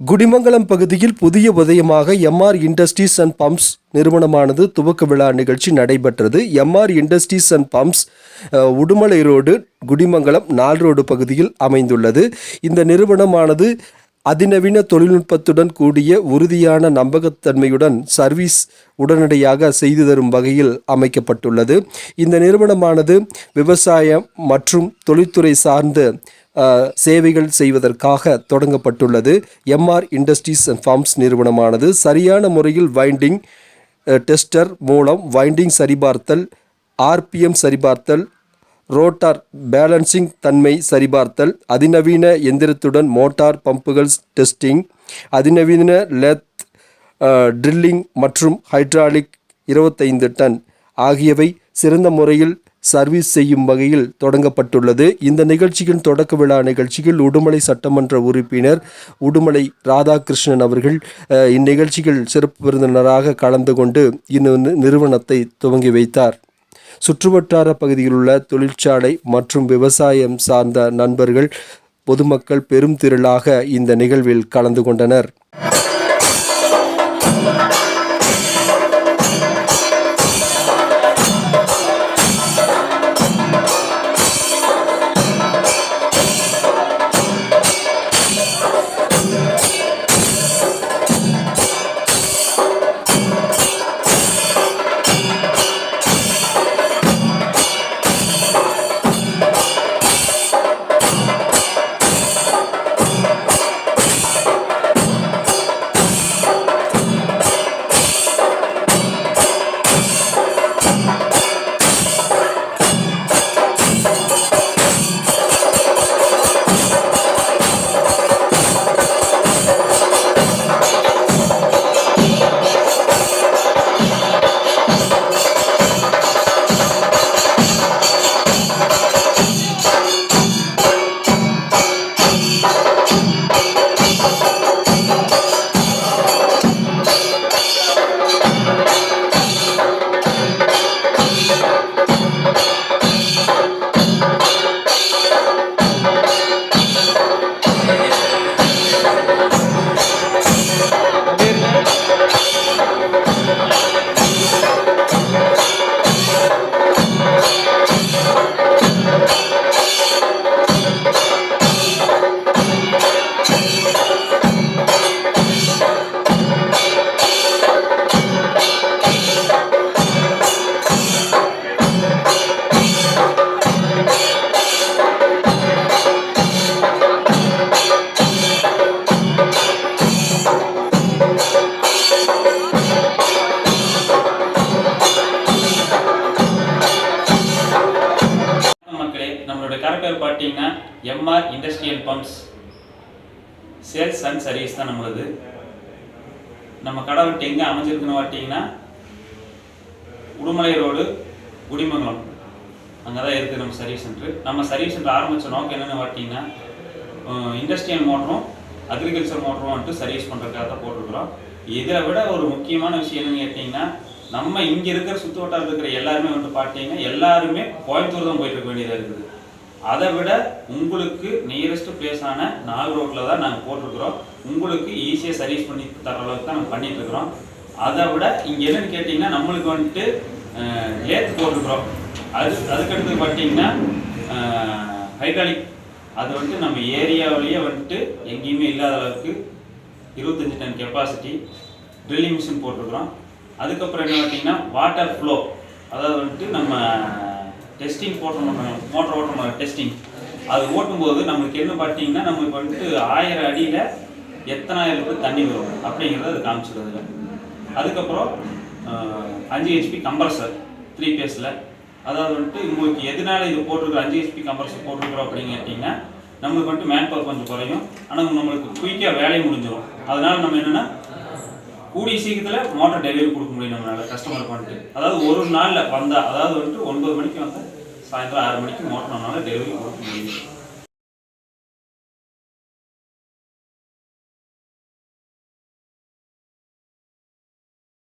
குடிமங்கலம் பகுதியில் புதிய உதயமாக எம்ஆர் இண்டஸ்ட்ரீஸ் அண்ட் பம்ப்ஸ் நிறுவனமானது துவக்க விழா நிகழ்ச்சி நடைபெற்றது. MR industries and pumps Udumalai road Kudimangalam நால் ரோடு பகுதியில் அமைந்துள்ளது. இந்த நிறுவனமானது அதிநவீன தொழில்நுட்பத்துடன் கூடிய உறுதியான நம்பகத்தன்மையுடன் சர்வீஸ் உடனடியாக செய்து தரும் வகையில் அமைக்கப்பட்டுள்ளது. இந்த நிறுவனமானது விவசாயம் மற்றும் தொழில்துறை சார்ந்த சேவைகள் செய்வதற்காக தொடங்கப்பட்டுள்ளது. எம்ஆர் இண்டஸ்ட்ரீஸ் அண்ட் ஃபார்ம்ஸ் நிறுவனமானது சரியான முறையில் வைண்டிங் டெஸ்டர் மூலம் வைண்டிங் சரிபார்த்தல் ஆர்பிஎம் சரிபார்த்தல் ரோட்டார் பேலன்சிங் தன்மை சரிபார்த்தல் அதிநவீன எந்திரத்துடன் மோட்டார் பம்புகள் டெஸ்டிங் அதிநவீன லெத் ட்ரில்லிங் மற்றும் ஹைட்ராலிக் இருபத்தைந்து டன் ஆகியவை சிறந்த முறையில் சர்வீஸ் செய்யும் வகையில் தொடங்கப்பட்டுள்ளது. இந்த நிகழ்ச்சியின் தொடக்க விழா நிகழ்ச்சியில் உடுமலை சட்டமன்ற உறுப்பினர் உடுமலை ராதாகிருஷ்ணன் அவர்கள் இந்நிகழ்ச்சியில் சிறப்பு விருந்தினராக கலந்து கொண்டு இந்த நிறுவனத்தை துவங்கி வைத்தார். சுற்றுவட்டார பகுதியில் உள்ள தொழிற்சாலை மற்றும் விவசாயம் சார்ந்த நண்பர்கள் பொதுமக்கள் பெரும் திரளாக இந்த நிகழ்வில் கலந்து கொண்டனர். மக்களே நம்மளோட கடை பேர் பார்த்தீங்கன்னா MR industrial pumps sales and service தான் நம்மளது. நம்ம கடை விட்டு எங்கே அமைஞ்சிருக்குன்னு பார்த்தீங்கன்னா உடுமலை ரோடு குடிமங்கலம். அங்கே தான் இருக்குது நம்ம சர்வீஸ் சென்ட்ரு நம்ம சர்வீஸ் சென்டர் ஆரம்பித்த நோக்கம் என்னென்னு பார்த்தீங்கன்னா இண்டஸ்ட்ரியல் மோட்டரும் அக்ரிகல்ச்சர் மோட்டரும் வந்துட்டு சர்வீஸ் பண்ணுறதுக்காக தான் போட்டிருக்கிறோம். இதை விட ஒரு முக்கியமான விஷயம் என்னன்னு கேட்டிங்கன்னா நம்ம இங்கே இருக்கிற சுற்று வட்டாரத்தில் இருக்கிற எல்லாருமே வந்துட்டு பார்த்தீங்கன்னா எல்லாருமே கோயம்புத்தூர் தான் போயிட்டு இருக்க வேண்டியதாக இருக்குது. அதை விட உங்களுக்கு நியரஸ்ட் பிளேஸான நாலு ரோட்டில் தான் நாங்கள் போட்டிருக்கிறோம். உங்களுக்கு ஈஸியாக சர்வீஸ் பண்ணி தர அளவுக்கு தான் நாங்கள் பண்ணிகிட்ருக்குறோம் அதை விட இங்கே என்னென்னு கேட்டிங்கன்னா நம்மளுக்கு வந்துட்டு லேத் போட்டிருக்கிறோம். அது அதுக்கடுத்து பார்த்தீங்கன்னா ஹைட்ராலிக் அது வந்துட்டு நம்ம ஏரியாவிலேயே வந்துட்டு எங்கேயுமே இல்லாத அளவுக்கு இருபத்தஞ்சி டன் கெப்பாசிட்டி ட்ரில்லிங் மிஷின் போட்டிருக்கிறோம். அதுக்கப்புறம் என்ன பார்த்தீங்கன்னா வாட்டர் ஃப்ளோ அதாவது வந்துட்டு நம்ம டெஸ்டிங் போட்டோம் மோட்டர் ஓட்டணும் டெஸ்டிங் அது ஓட்டும்போது நம்மளுக்கு என்ன பார்த்தீங்கன்னா நம்மளுக்கு வந்துட்டு ஆயிரம் அடியில் எத்தனாயிரம் லிட்டர் தண்ணி வரும்? அப்படிங்கிறத அது காமிச்சிருது அதுக்கப்புறம் அஞ்சு ஹெச்பி கம்ப்ரஸர் த்ரீ பேஸில் அதாவது வந்துட்டு உங்களுக்கு எதனால இது போட்டிருக்கோம் அஞ்சு ஹெச்பி கம்ப்ரஸர் போட்டிருக்கிறோம் அப்படின்னு கேட்டிங்கன்னா நம்மளுக்கு வந்துட்டு மேன் பவர் கொஞ்சம் குறையும். ஆனால் நம்மளுக்கு குயிக்காக வேலையை முடிஞ்சிடும் அதனால் நம்ம என்னென்னா கூடிய சீக்கிரத்தில் மோட்டர் டெலிவரி கொடுக்க முடியும் நம்மளால் கஸ்டமருக்கு வந்துட்டு. அதாவது ஒரு நாளில் வந்தால் அதாவது வந்துட்டு ஒன்பது மணிக்கு வந்தால் சாயந்தரம் ஆறு மணிக்கு மோட்டர் நம்மளால டெலிவரி கொடுக்க முடியும்